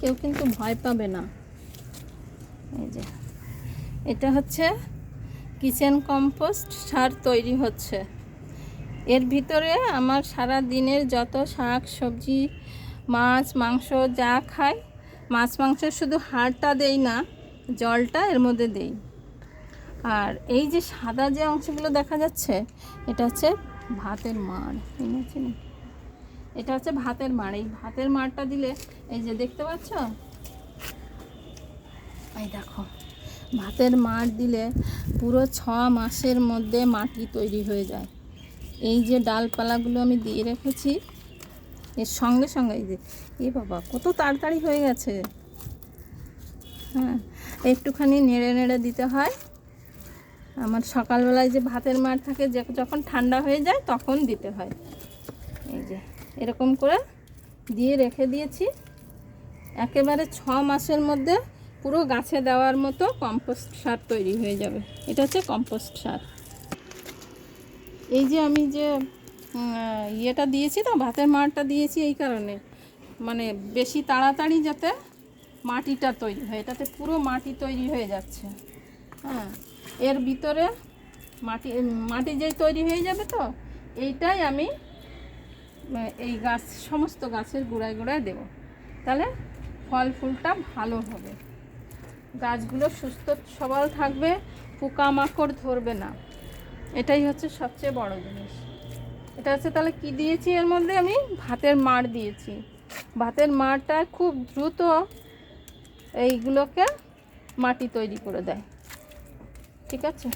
কেউ কিন্তু ভয় পাবে না। এই যে, এটা হচ্ছে কিচেন কম্পোস্ট সার তৈরি হচ্ছে। এর ভিতরে আমার সারা দিনের যত শাক, সবজি, মাছ, মাংস যা খাই, মাছ, মাংস শুধু হাড়টা দেই না, জলটা এর মধ্যে দেই। আর এই যে সাদা যে অংশগুলো দেখা যাচ্ছে, এটা হচ্ছে ভাতের মাড়। এনেছি না এটা হচ্ছে ভাতের মাড়। এই ভাতের মাড়টা দিলে, এই যে দেখতে পাচ্ছ? এই দেখো, ভাতের মাড় দিলে পুরো ছ মাসের মধ্যে মাটি তৈরি হয়ে যায়। এই যে ডালপালাগুলো আমি দিয়ে রেখেছি, এর সঙ্গে সঙ্গে এই যে, এ বাবা, কত তাড়াতাড়ি হয়ে গেছে। হ্যাঁ একটুখানি নেড়ে নেড়ে দিতে হয়। আমার সকালবেলায় যে ভাতের মার থাকে, যে যখন ঠান্ডা হয়ে যায়, তখন দিতে হয়। এই যে এরকম করে দিয়ে রেখে দিয়েছি। একেবারে ছ মাসের মধ্যে পুরো গাছে দেওয়ার মতো কম্পোস্ট সার তৈরি হয়ে যাবে। এটা হচ্ছে কম্পোস্ট সার। এই যে আমি যে ইয়েটা দিয়েছি তো, ভাতের মাড়টা দিয়েছি এই কারণে। মানে বেশি তাড়াতাড়ি যাতে মাটিটা তৈরি হয়, এটাতে পুরো মাটি তৈরি হয়ে যাচ্ছে। হ্যাঁ এর ভিতরে মাটি মাটি যেই তৈরি হয়ে যাবে তো, এইটাই আমি এই গাছ, সমস্ত গাছের গোড়ায় গোড়ায় দেবো। তাহলে ফল ফুলটা ভালো হবে। গাছগুলো সুস্থ সবল থাকবে পোকামাকড় ধরবে না। এটাই হচ্ছে সবচেয়ে বড় জিনিস। এটা হচ্ছে তাহলে কি দিয়েছি এর মধ্যে আমি? ভাতের মাড় দিয়েছি। ভাতের মাড়টা খুব দ্রুত এইগুলোকে মাটি তৈরি করে দেয়। ঠিক আছে?